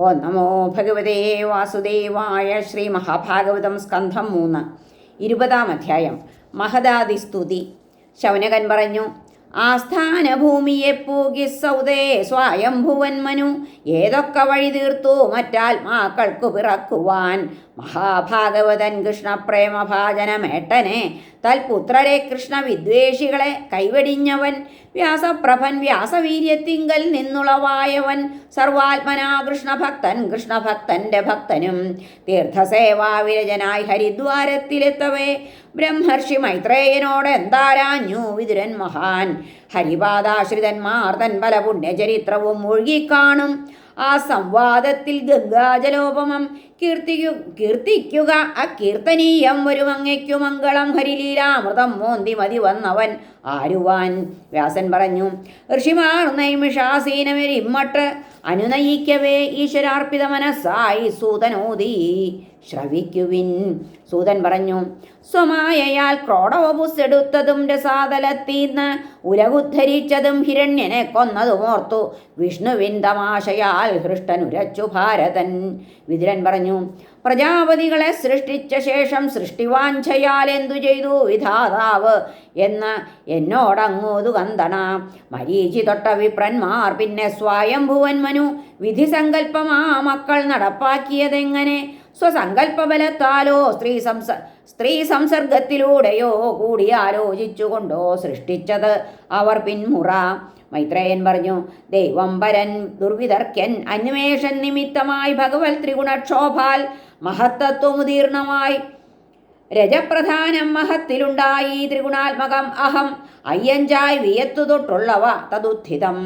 ഓ നമോ ഭഗവതേ വാസുദേവായ ശ്രീ മഹാഭാഗവതം സ്കന്ധം മൂന്ന്. ഇരുപതാം അധ്യായം. മഹദാദിസ്തുതി ശൗനകൻ പറഞ്ഞു ആസ്ഥാനഭൂമിയെ പോകി സൗദേ സ്വയംഭുവൻ മനു ഏതൊക്കെ വഴി തീർത്തു മറ്റാത്മാക്കൾക്കു പിറക്കുവാൻ? മഹാഭാഗവതൻ കൃഷ്ണപ്രേമഭാജനമേട്ടനെ തൽപുത്രരെ കൃഷ്ണവിദ്വേഷികളെ കൈവെടിഞ്ഞവൻ വ്യാസപ്രഭൻ വ്യാസവീര്യത്തിങ്കൽ നിന്നുളവായവൻ സർവാത്മനാ കൃഷ്ണഭക്തൻ കൃഷ്ണഭക്തന്റെ ഭക്തനും. തീർത്ഥസേവാവിരജനായി ഹരിദ്വാരത്തിലെത്തവേ. ബ്രഹ്മർഷി മൈത്രേയനോട് എന്താരാഞ്ഞു വിതുരൻ മഹാൻ. ഹരിപാദാശ്രിതന്മാർ തൻ പല പുണ്യചരിത്രവും മുഴുകിക്കാണും. ആ സംവാദത്തിൽ ഗംഗാജലോപമം കീർത്തിക്കു കീർത്തിക്കുക. അകീർത്തനീയം വരുമങ്ങയ്ക്കു മംഗളം. ഹരിലീലാമൃതം മോന്തി മതി വന്നവൻ ആരുവാൻ? വ്യാസൻ പറഞ്ഞു ഋഷിമാർ നൈമിഷാസീനമരിമ്മട്ട് അനുനയിക്കവേ ഈശ്വരാർപ്പിത മനസ്സായി സൂതനോദി. ശ്രവിക്കുവിൻ. സൂതൻ പറഞ്ഞു സ്വമായയാൽ ക്രോഡവപുസ്സെടുത്തതും രസാതലത്തീന്ന് ഉലകുദ്ധരിച്ചതും ഹിരണ്യനെ കൊന്നതും ഓർത്തു വിഷ്ണുവിൻ തമാശയാൽ ഹൃഷ്ടനുരച്ചു ഭാരതൻ. വിതുരൻ പറഞ്ഞു പ്രജാപതികളെ സൃഷ്ടിച്ച ശേഷം സൃഷ്ടിവാഞ്ചയാൽ എന്തു ചെയ്തു വിധാതാവ് എന്ന് എന്നോടങ്ങോതു കന്തണ. മരീചി തൊട്ട വിപ്രന്മാർ പിന്നെ സ്വയംഭുവൻ മനു വിധി സങ്കല്പമാ മക്കൾ നടപ്പാക്കിയതെങ്ങനെ? സ്വസങ്കല്പബലത്താലോ സ്ത്രീ സംസ സ്ത്രീ സംസർഗത്തിലൂടെയോ കൂടി ആലോചിച്ചുകൊണ്ടോ സൃഷ്ടിച്ചത് അവർ പിന്മുറ. മൈത്രേയൻ പറഞ്ഞു ദൈവം പരൻ ദുർവിതർക്യൻ അന്വേഷൻ നിമിത്തമായി ഭഗവത് ത്രിഗുണക്ഷോഭാൽ മഹത്തത്വമുദീർണമായി രജപ്രധാനം മഹത്തിലുണ്ടായി ത്രിഗുണാത്മകം അഹം അയ്യഞ്ചായി വിയത്തു തൊട്ടുള്ളവ തതുത്ഥിതം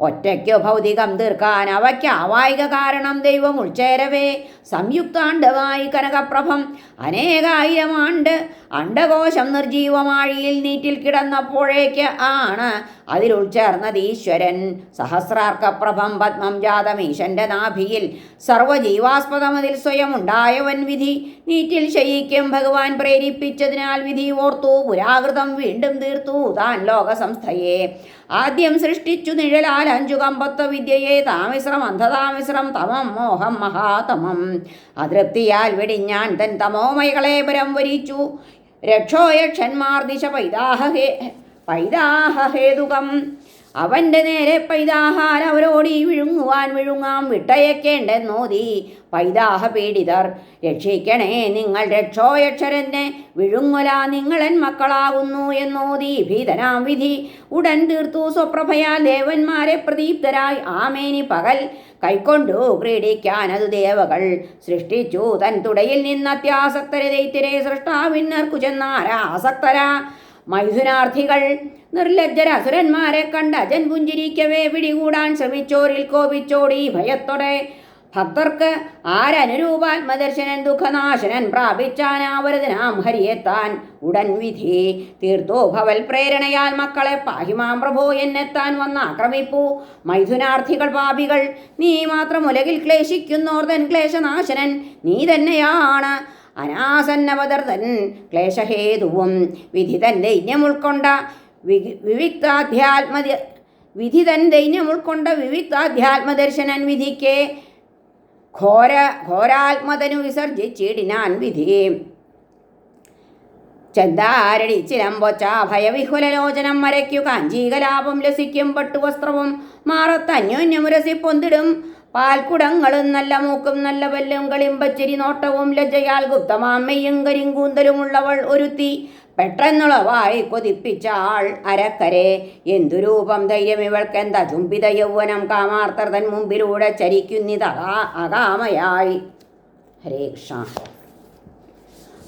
ഒറ്റയ്ക്കു ഭൗതികം തീർക്കാൻ അവയ്ക്ക് ആവായിക കാരണം ദൈവം ഉൾച്ചേരവേ. സംയുക്താണ്ടമായി കനകപ്രഭം അനേകായിരം ആണ്ട് അണ്ടകോശം നിർജീവമാഴിയിൽ നീറ്റിൽ കിടന്നപ്പോഴേക്ക് ആണ് അതിലുൾച്ചേർന്നത് ഈശ്വരൻ സഹസ്രാർക്കപ്രഭം പത്മം ജാതമീശന്റെ നാഭിയിൽ സർവജീവാസ്പദമതിൽ സ്വയം ഉണ്ടായവൻ വിധി. നീറ്റിൽ ശയിക്കും ഭഗവാൻ പ്രേരിപ്പിച്ചതിനാൽ വിധി ഓർത്തു. പുരാകൃതം വീണ്ടും തീർത്തു താൻ ലോകസംസ്ഥയെ. ആദ്യം സൃഷ്ടിച്ചു നിഴലാൽ അഞ്ചു കമ്പത്വ വിദ്യയെ. താമിശ്രം അന്ധതാമിശ്രം തമം മോഹം മഹാതമം. അതൃപ്തിയാൽ വെടിഞ്ഞാൻ തൻ തമോമൈകളെ പരം വരിച്ചു. രക്ഷോയക്ഷന്മാർ ദിശ പൈതാഹേ പൈതാഹേതുകം അവന്റെ നേരെ പൈതാഹാൽ അവരോടി വിഴുങ്ങുവാൻ വിഴുങ്ങാം വിട്ടയക്കേണ്ടെന്നോതി. പൈതാഹ പീഡിതർ രക്ഷിക്കണേ നിങ്ങൾ രക്ഷോയക്ഷരനെ വിഴുങ്ങുല നിങ്ങളൻ മക്കളാകുന്നു എന്നോതി. ഭീതനാം വിധി ഉടൻ തീർത്തു. സ്വപ്രഭയാൽ ദേവന്മാരെ പ്രദീപ്തരായി. ആമേനി പകൽ കൈക്കൊണ്ടു ക്രീഡിക്കാനതു ദേവകൾ സൃഷ്ടിച്ചു. തൻ തുടയിൽ നിന്നത്യാസക്തരെ ദൈത്യരെ സൃഷ്ടാവിന്നർക്കു ചെന്നാരാ ആസക്തരാ മൈഥുനാർത്ഥികൾ നിർലജ്ജരസുരന്മാരെ കണ്ട അജൻ പുഞ്ചിരിക്കവേ പിടികൂടാൻ ശ്രമിച്ചോരിൽ കോപിച്ചോടി. ഭയത്തോടെ ഭക്തർക്ക് ആരനുരൂപാത്മദർശനൻ ദുഃഖനാശനൻ പ്രാപിച്ചാനാവരതിനാം ഹരിയെത്താൻ. ഉടൻ വിധി തീർത്തോ ഭവൽ പ്രേരണയാൽ മക്കളെ പാഹിമാം പ്രഭോ എന്നെത്താൻ വന്ന് ആക്രമിപ്പൂ. മൈഥുനാർത്ഥികൾ പാപികൾ നീ മാത്രം ഉലകിൽ ക്ലേശിക്കുന്നോർതൻ ക്ലേശനാശനൻ നീ തന്നെയാണ് അനാസന്നവതർതൻ ക്ലേശഹേതുവും വിധി തന്റെ ദൈന്യം ഉൾക്കൊണ്ട വിവിക്താധ്യാത്മ വിധി തൻ ദൈന്യം ഉൾക്കൊണ്ട വിവിക്താധ്യാത്മദർശനൻ വിധിക്ക് ഘോര ഘോരാത്മതനു വിസർജിച്ചിടിനാൻ വിധി. ചെന്താരടി ചിലമ്പൊച്ച ഭയവിഹുലലോചനം മരയ്ക്കു കാഞ്ചീകലാപം ലസിക്കും പട്ടുവസ്ത്രവും മാറത്തന്യോന്യമുരസി പൊന്തിടും പാൽക്കുടങ്ങളും നല്ല മൂക്കും നല്ല പല്ലും കളിമ്പച്ചിരി നോട്ടവും ലജ്ജയാൽ ഗുപ്തമാമ്മയും കരിങ്കൂന്തലുമുള്ളവൾ ഒരുത്തി പെട്ടെന്നുളവായി കൊതിപ്പിച്ച ആൾ അരക്കരെ. എന്തു രൂപം ധൈര്യം ഇവൾക്കെന്താ ചുംബിത യൗവനം? കാമാർത്തർ തൻ മുമ്പിലൂടെ ചരിക്കുന്നിത് അകാ അകാമയായി. ഹരേ കൃഷ്ണ.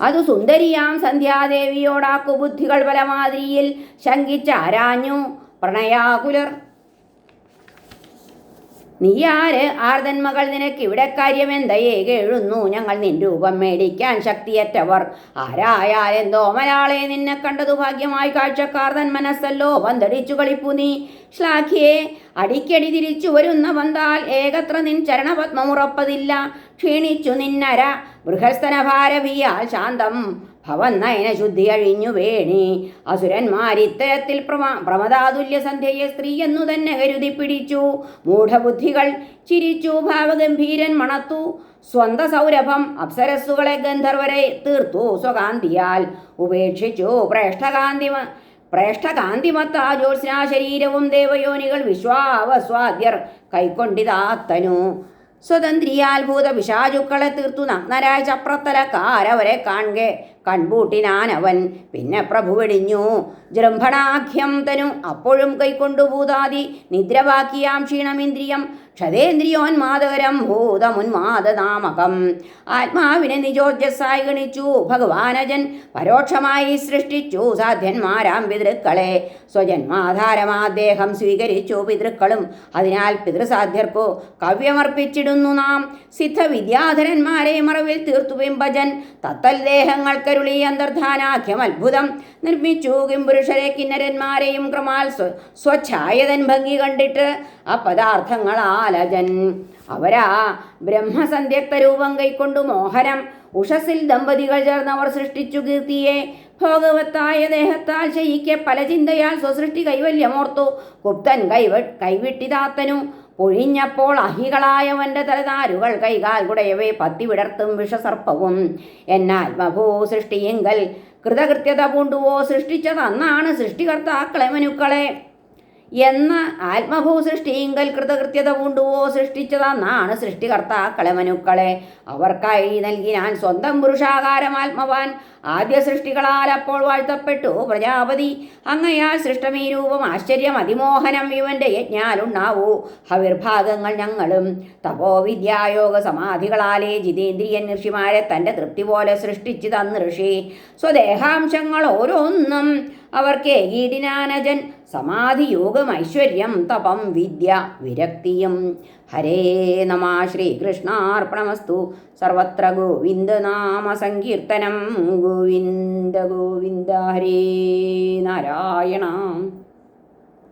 അതു സുന്ദരിയാം സന്ധ്യാദേവിയോടാക്കു ബുദ്ധികൾ പലമാതിരിയിൽ ശങ്കിച്ചാരാഞ്ഞു പ്രണയാകുലർ നീയാര് ആർദന്മകൾ നിനക്ക് ഇവിടെ കാര്യം കാര്യമെന്തയേ? കേഴുന്നു ഞങ്ങൾ നിൻ രൂപം മേടിക്കാൻ ശക്തിയറ്റവർ. ആരായാലെന്തോ മലയാളെ നിന്നെ കണ്ടതു ഭാഗ്യമായി കാഴ്ചക്കാർദൻ മനസ്സല്ലോ. പന്തടിച്ചു കളിപ്പു നീ. ശ്ലാഖിയെ അടിക്കടി തിരിച്ചു വരുന്ന വന്താൽ ഏകത്ര നിൻ ചരണപത്മമുറപ്പതില്ല ക്ഷീണിച്ചു നിന്നര. ബൃഹസ്തന ഭാരവിയാൽ ശാന്തം. ഭവന്നയന ശുദ്ധി അഴിഞ്ഞു വേണി അസുരന്മാരിത്തരത്തിൽ പ്രമ പ്രമദാതുല്യ സന്ധ്യയെ സ്ത്രീ എന്നു തന്നെ കരുതി പിടിച്ചു മൂഢബുദ്ധികൾ ചിരിച്ചു ഭാവഗംഭീരൻ മണത്തു. സ്വന്ത സൗരഭം അപ്സരസ്സുകളെ ഗന്ധർവരെ തീർത്തു സ്വകാന്തിയാൽ. ഉപേക്ഷിച്ചു പ്രേഷ്ഠകാന്തിമ പ്രേഷ്ഠകാന്തിമത്ത ജ്യോത്സ്നാ ശരീരവും ദേവയോനികൾ വിശ്വാവസ്വാദ്യർ കൈക്കൊണ്ടിതാത്തനു. സ്വതന്ത്രിയാത്ഭുത പിശാചുക്കളെ തീർത്തു നഗ്നരായ ചപ്രത്തലക്കാരവരെ കാൺകെ കൺപൂട്ടിനാനവൻ പിന്നെ പ്രഭു വെടിഞ്ഞു. ജൃംഭണാഖ്യം തനു. അപ്പോഴും കൈക്കൊണ്ടു ഭൂതാതി നിദ്രവാക്കിയാം ക്ഷീണമിന്ദ്രിയം. ക്ഷതേന്ദ്രിയോന്മാതകരം ഭൂതമുന്മാദനാമകം ആത്മാവിനെ നിജോജസ്സായി ഗണിച്ചു. ഭഗവാനജൻ പരോക്ഷമായി സൃഷ്ടിച്ചു. സാധ്യന്മാരാം പിതൃക്കളെ. സ്വജന്മാധാരമാദ്ദേഹം സ്വീകരിച്ചു. പിതൃക്കളും അതിനാൽ പിതൃസാധ്യർക്കു കവ്യമർപ്പിച്ചിടുന്നു നാം. സിദ്ധവിദ്യാധരന്മാരെ മറവിൽ തീർത്തു ബിംബജൻ. തത്തൽദേഹങ്ങൾക്കരുളി അന്തർധാനാഖ്യം അത്ഭുതം. നിർമ്മിച്ചു കിംപുരുഷരെ കിന്നരന്മാരെയും ക്രമാൽ സ്വ സ്വച്ഛായതൻ ഭംഗി കണ്ടിട്ട് അപദാർത്ഥങ്ങളാലജൻ. അവരാ ബ്രഹ്മസന്ധ്യക്ത രൂപം കൈക്കൊണ്ടു മോഹനം. ഉഷസിൽ ദമ്പതികൾ ചേർന്നവർ സൃഷ്ടിച്ചു കീർത്തിയെ. ഭോഗവത്തായ ദേഹത്താൽ ശയിക്കെ പല ചിന്തയാൽ സ്വസൃഷ്ടി കൈവല്യമോർത്തു. കുപ്തൻ കൈവ കൈവിട്ടിതാത്തനു. പൊഴിഞ്ഞപ്പോൾ അഹികളായവന്റെ തലതാരുകൾ കൈകാൽ കുടയവേ പത്തി വിടർത്തും വിഷസർപ്പവും. എന്നാൽ മഹോ സൃഷ്ടിയെങ്കൽ കൃതകൃത്യത പൂണ്ടുവോ സൃഷ്ടിച്ചതന്നാണ് സൃഷ്ടികർത്താക്കളെ മനുക്കളെ. എന്ന ആത്മഭൂ സൃഷ്ടിയിങ്കൽ കൃതകൃത്യത പൂണ്ടുവോ സൃഷ്ടിച്ചതെന്നാണ് സൃഷ്ടികർത്താക്കളെ മനുക്കളെ. അവർക്കായി നൽകിനാൻ സ്വന്തം പുരുഷാകാരം ആത്മവാൻ ആദ്യ സൃഷ്ടികളാൽ അപ്പോൾ വാഴ്ത്തപ്പെട്ടു പ്രജാപതി. അങ്ങയാൽ സൃഷ്ടമീ രൂപം ആശ്ചര്യം അതിമോഹനം ഇവന്റെ യജ്ഞാലുണ്ടാവൂ. ഹവിർഭാഗങ്ങൾ ഞങ്ങളും തപോ വിദ്യായോഗ സമാധികളാലേ ജിതേന്ദ്രിയൻ ഋഷിമാരെ തന്റെ തൃപ്തി പോലെ സൃഷ്ടിച്ചു തന്ന് ഋഷി. സ്വദേഹാംശങ്ങൾ ഓരോന്നും അവർക്ക് ഏകീടിനാനജൻ സമാധിയോഗം ഐശ്വര്യം തപം വിദ്യ വിരക്തിയും. ഹരേ നമ ശ്രീകൃഷ്ണാർപ്പണമസ്തു. സർവത്ര ഗോവിന്ദനാമ സങ്കീർത്തനം. ഗോവിന്ദ ഗോവിന്ദ ഹരേ നാരായണ.